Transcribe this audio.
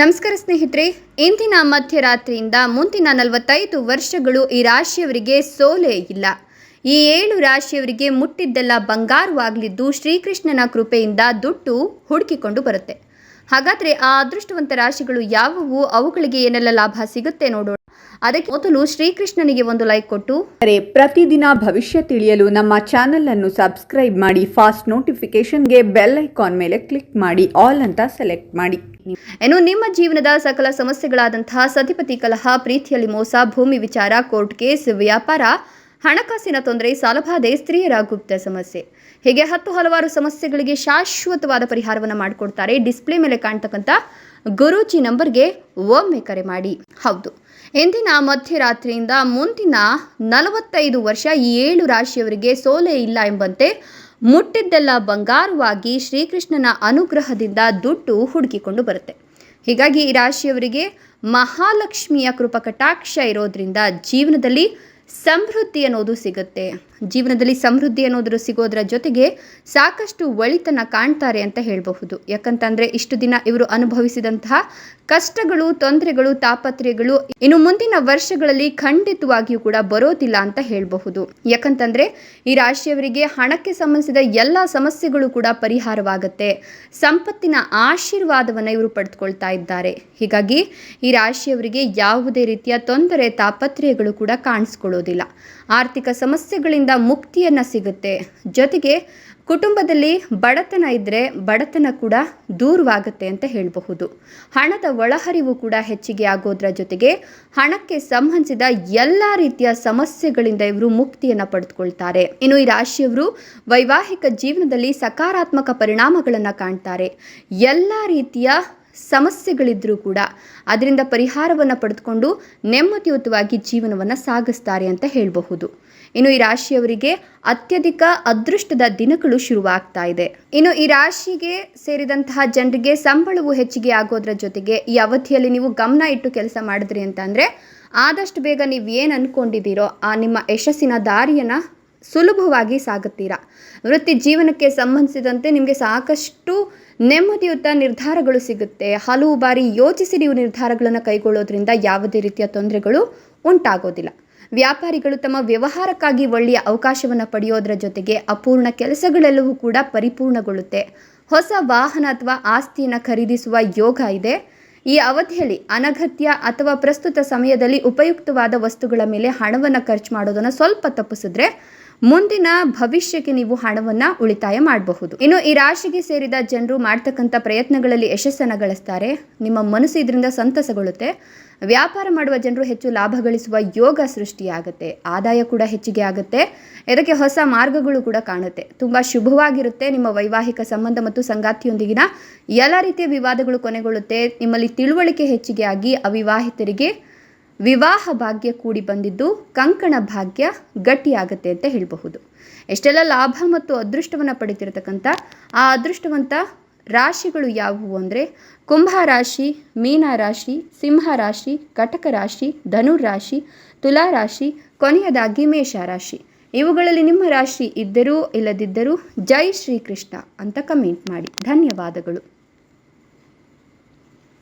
ನಮಸ್ಕಾರ ಸ್ನೇಹಿತರೆ, ಇಂದಿನ ಮಧ್ಯರಾತ್ರಿಯಿಂದ ಮುಂದಿನ ನಲವತ್ತೈದು ವರ್ಷಗಳು ಈ ರಾಶಿಯವರಿಗೆ ಸೋಲೇ ಇಲ್ಲ. ಈ ಏಳು ರಾಶಿಯವರಿಗೆ ಮುಟ್ಟಿದ್ದೆಲ್ಲ ಬಂಗಾರವಾಗಲಿದ್ದು ಶ್ರೀಕೃಷ್ಣನ ಕೃಪೆಯಿಂದ ದುಡ್ಡು ಹುಡುಕಿಕೊಂಡು ಬರುತ್ತೆ. ಹಾಗಾದರೆ ಆ ಅದೃಷ್ಟವಂತ ರಾಶಿಗಳು ಯಾವುವು? ಅವುಗಳಿಗೆ ಏನೆಲ್ಲ ಲಾಭ ಸಿಗುತ್ತೆ ನೋಡೋಣ. ಅದಕ್ಕೆ ಮೊದಲು ಶ್ರೀಕೃಷ್ಣನಿಗೆ ಒಂದು ಲೈಕ್ ಕೊಟ್ಟು. ಪ್ರತಿದಿನ ಭವಿಷ್ಯ ತಿಳಿಯಲು ನಮ್ಮ ಚಾನೆಲ್ ಅನ್ನು ಸಬ್ಸ್ಕ್ರೈಬ್ ಮಾಡಿ ಫಾಸ್ಟ್ ನೋಟಿಫಿಕೇಶನ್ಗೆ ಬೆಲ್ ಐಕಾನ್ ಮೇಲೆ ಕ್ಲಿಕ್ ಮಾಡಿ ಆಲ್ ಅಂತ ಸೆಲೆಕ್ಟ್ ಮಾಡಿ. ಏನು ನಿಮ್ಮ ಜೀವನದ ಸಕಲ ಸಮಸ್ಯೆಗಳಾದಂತಹ ಸತಿಪತಿ ಕಲಹ ಪ್ರೀತಿಯಲ್ಲಿ ಮೋಸ ಭೂಮಿ ವಿಚಾರ ಕೋರ್ಟ್ ಕೇಸ್ ವ್ಯಾಪಾರ ಹಣಕಾಸಿನ ತೊಂದರೆ ಸಾಲಬಾಧೆ ಸ್ತ್ರೀಯರ ಗುಪ್ತ ಸಮಸ್ಯೆ. ಹೀಗೆ ಹತ್ತು ಹಲವಾರು ಸಮಸ್ಯೆಗಳಿಗೆ ಶಾಶ್ವತವಾದ ಪರಿಹಾರವನ್ನು ಮಾಡಿಕೊಡ್ತಾರೆ. ಡಿಸ್ಪ್ಲೇ ಮೇಲೆ ಕಾಣ್ತಕ್ಕಂಥ ಗುರೂಜಿ ನಂಬರ್ಗೆ ಒಮ್ಮೆ ಕರೆ ಮಾಡಿ. ಹೌದು. ಇಂದಿನ ಮಧ್ಯರಾತ್ರಿಯಿಂದ ಮುಂದಿನ ನಲವತ್ತೈದು ವರ್ಷ ಈ ಏಳು ರಾಶಿಯವರಿಗೆ ಸೋಲೆ ಇಲ್ಲ ಎಂಬಂತೆ ಮುಟ್ಟಿದ್ದೆಲ್ಲ ಬಂಗಾರವಾಗಿ ಶ್ರೀಕೃಷ್ಣನ ಅನುಗ್ರಹದಿಂದ ದುಡ್ಡು ಹುಡುಕಿಕೊಂಡು ಬರುತ್ತೆ. ಹೀಗಾಗಿ ಈ ರಾಶಿಯವರಿಗೆ ಮಹಾಲಕ್ಷ್ಮಿಯ ಕೃಪಕಟಾಕ್ಷ ಇರೋದ್ರಿಂದ ಜೀವನದಲ್ಲಿ ಸಮೃದ್ಧಿ ಅನ್ನೋದು ಸಿಗುತ್ತೆ. ಜೀವನದಲ್ಲಿ ಸಮೃದ್ಧಿ ಅನ್ನೋದ್ರ ಸಿಗೋದ್ರ ಜೊತೆಗೆ ಸಾಕಷ್ಟು ಒಳಿತನ ಕಾಣ್ತಾರೆ ಅಂತ ಹೇಳಬಹುದು. ಯಾಕಂತಂದ್ರೆ ಇಷ್ಟು ದಿನ ಇವರು ಅನುಭವಿಸಿದಂತಹ ಕಷ್ಟಗಳು, ತೊಂದರೆಗಳು, ತಾಪತ್ರೆಗಳು ಇನ್ನು ಮುಂದಿನ ವರ್ಷಗಳಲ್ಲಿ ಖಂಡಿತವಾಗಿಯೂ ಕೂಡ ಬರೋದಿಲ್ಲ ಅಂತ ಹೇಳಬಹುದು. ಯಾಕಂತಂದ್ರೆ ಈ ರಾಶಿಯವರಿಗೆ ಹಣಕ್ಕೆ ಸಂಬಂಧಿಸಿದ ಎಲ್ಲ ಸಮಸ್ಯೆಗಳು ಕೂಡ ಪರಿಹಾರವಾಗುತ್ತೆ. ಸಂಪತ್ತಿನ ಆಶೀರ್ವಾದವನ್ನು ಇವರು ಪಡೆದುಕೊಳ್ತಾ ಇದ್ದಾರೆ. ಹೀಗಾಗಿ ಈ ರಾಶಿಯವರಿಗೆ ಯಾವುದೇ ರೀತಿಯ ತೊಂದರೆ ತಾಪತ್ರೆಯಗಳು ಕೂಡ ಕಾಣಿಸ್ಕೊಳ್ಳೋದಿಲ್ಲ. ಆರ್ಥಿಕ ಸಮಸ್ಯೆಗಳಿಂದ ಮುಕ್ತಿಯನ್ನು ಸಿಗುತ್ತೆ. ಜೊತೆಗೆ ಕುಟುಂಬದಲ್ಲಿ ಬಡತನ ಇದ್ದರೆ ಬಡತನ ಕೂಡ ದೂರವಾಗುತ್ತೆ ಅಂತ ಹೇಳಬಹುದು. ಹಣದ ಒಳಹರಿವು ಕೂಡ ಹೆಚ್ಚಿಗೆ ಆಗೋದ್ರ ಜೊತೆಗೆ ಹಣಕ್ಕೆ ಸಂಬಂಧಿಸಿದ ಎಲ್ಲ ರೀತಿಯ ಸಮಸ್ಯೆಗಳಿಂದ ಇವರು ಮುಕ್ತಿಯನ್ನು ಪಡೆದುಕೊಳ್ತಾರೆ. ಇನ್ನು ಈ ರಾಶಿಯವರು ವೈವಾಹಿಕ ಜೀವನದಲ್ಲಿ ಸಕಾರಾತ್ಮಕ ಪರಿಣಾಮಗಳನ್ನು ಕಾಣ್ತಾರೆ. ಎಲ್ಲ ರೀತಿಯ ಸಮಸ್ಯೆಗಳಿದ್ದರೂ ಕೂಡ ಅದರಿಂದ ಪರಿಹಾರವನ್ನು ಪಡೆದುಕೊಂಡು ನೆಮ್ಮದಿಯುತವಾಗಿ ಜೀವನವನ್ನು ಸಾಗಿಸ್ತಾರೆ ಅಂತ ಹೇಳಬಹುದು. ಇನ್ನು ಈ ರಾಶಿಯವರಿಗೆ ಅತ್ಯಧಿಕ ಅದೃಷ್ಟದ ದಿನಗಳು ಶುರುವಾಗ್ತಾ ಇದೆ. ಇನ್ನು ಈ ರಾಶಿಗೆ ಸೇರಿದಂತಹ ಜನರಿಗೆ ಸಂಬಳವು ಹೆಚ್ಚಿಗೆ ಆಗೋದ್ರ ಜೊತೆಗೆ ಈ ಅವಧಿಯಲ್ಲಿ ನೀವು ಗಮನ ಇಟ್ಟು ಕೆಲಸ ಮಾಡಿದ್ರಿ ಅಂತಂದರೆ ಆದಷ್ಟು ಬೇಗ ನೀವು ಏನು ಅಂದ್ಕೊಂಡಿದ್ದೀರೋ ಆ ನಿಮ್ಮ ಯಶಸ್ಸಿನ ದಾರಿಯನ್ನು ಸುಲಭವಾಗಿ ಸಾಗುತ್ತೀರಾ. ವೃತ್ತಿ ಜೀವನಕ್ಕೆ ಸಂಬಂಧಿಸಿದಂತೆ ನಿಮಗೆ ಸಾಕಷ್ಟು ನೆಮ್ಮದಿಯುತ ನಿರ್ಧಾರಗಳು ಸಿಗುತ್ತೆ. ಹಲವು ಬಾರಿ ಯೋಚಿಸಿ ನೀವು ನಿರ್ಧಾರಗಳನ್ನು ಕೈಗೊಳ್ಳೋದ್ರಿಂದ ಯಾವುದೇ ರೀತಿಯ ತೊಂದರೆಗಳು ಉಂಟಾಗೋದಿಲ್ಲ. ವ್ಯಾಪಾರಿಗಳು ತಮ್ಮ ವ್ಯವಹಾರಕ್ಕಾಗಿ ಒಳ್ಳೆಯ ಅವಕಾಶವನ್ನು ಪಡೆಯೋದರ ಜೊತೆಗೆ ಅಪೂರ್ಣ ಕೆಲಸಗಳೆಲ್ಲವೂ ಕೂಡ ಪರಿಪೂರ್ಣಗೊಳ್ಳುತ್ತೆ. ಹೊಸ ವಾಹನ ಅಥವಾ ಆಸ್ತಿಯನ್ನು ಖರೀದಿಸುವ ಯೋಗ ಇದೆ. ಈ ಅವಧಿಯಲ್ಲಿ ಅನಗತ್ಯ ಅಥವಾ ಪ್ರಸ್ತುತ ಸಮಯದಲ್ಲಿ ಉಪಯುಕ್ತವಾದ ವಸ್ತುಗಳ ಮೇಲೆ ಹಣವನ್ನು ಖರ್ಚು ಮಾಡೋದನ್ನು ಸ್ವಲ್ಪ ತಪ್ಪಿಸಿದ್ರೆ ಮುಂದಿನ ಭವಿಷ್ಯಕ್ಕೆ ನೀವು ಹಣವನ್ನು ಉಳಿತಾಯ ಮಾಡಬಹುದು. ಇನ್ನು ಈ ರಾಶಿಗೆ ಸೇರಿದ ಜನರು ಮಾಡ್ತಕ್ಕಂಥ ಪ್ರಯತ್ನಗಳಲ್ಲಿ ಯಶಸ್ಸನ್ನು ಗಳಿಸ್ತಾರೆ. ನಿಮ್ಮ ಮನಸ್ಸು ಇದರಿಂದ ಸಂತಸಗೊಳ್ಳುತ್ತೆ. ವ್ಯಾಪಾರ ಮಾಡುವ ಜನರು ಹೆಚ್ಚು ಲಾಭ ಗಳಿಸುವ ಯೋಗ ಸೃಷ್ಟಿಯಾಗುತ್ತೆ. ಆದಾಯ ಕೂಡ ಹೆಚ್ಚಿಗೆ ಆಗುತ್ತೆ. ಇದಕ್ಕೆ ಹೊಸ ಮಾರ್ಗಗಳು ಕೂಡ ಕಾಣುತ್ತೆ. ತುಂಬ ಶುಭವಾಗಿರುತ್ತೆ ನಿಮ್ಮ ವೈವಾಹಿಕ ಸಂಬಂಧ ಮತ್ತು ಸಂಗಾತಿಯೊಂದಿಗಿನ ಎಲ್ಲ ರೀತಿಯ ವಿವಾದಗಳು ಕೊನೆಗೊಳ್ಳುತ್ತೆ. ನಿಮ್ಮಲ್ಲಿ ತಿಳುವಳಿಕೆ ಹೆಚ್ಚಿಗೆ ಆಗಿ ಅವಿವಾಹಿತರಿಗೆ ವಿವಾಹ ಭಾಗ್ಯ ಕೂಡಿ ಬಂದಿದ್ದು ಕಂಕಣ ಭಾಗ್ಯ ಗಟ್ಟಿಯಾಗುತ್ತೆ ಅಂತ ಹೇಳಬಹುದು. ಎಷ್ಟೆಲ್ಲ ಲಾಭ ಮತ್ತು ಅದೃಷ್ಟವನ್ನು ಪಡಿತಿರತಕ್ಕಂಥ ಆ ಅದೃಷ್ಟವಂತ ರಾಶಿಗಳು ಯಾವುವು ಅಂದರೆ ಕುಂಭ ರಾಶಿ, ಮೀನ ರಾಶಿ, ಸಿಂಹ ರಾಶಿ, ಕಟಕ ರಾಶಿ ಧನುರಾಶಿ ರಾಶಿ, ತುಲಾ ರಾಶಿ, ಕೊನೆಯದಾಗಿ ಮೇಷ ರಾಶಿ. ಇವುಗಳಲ್ಲಿ ನಿಮ್ಮ ರಾಶಿ ಇದ್ದರೂ ಇಲ್ಲದಿದ್ದರೂ ಜೈ ಶ್ರೀಕೃಷ್ಣ ಅಂತ ಕಮೆಂಟ್ ಮಾಡಿ. ಧನ್ಯವಾದಗಳು.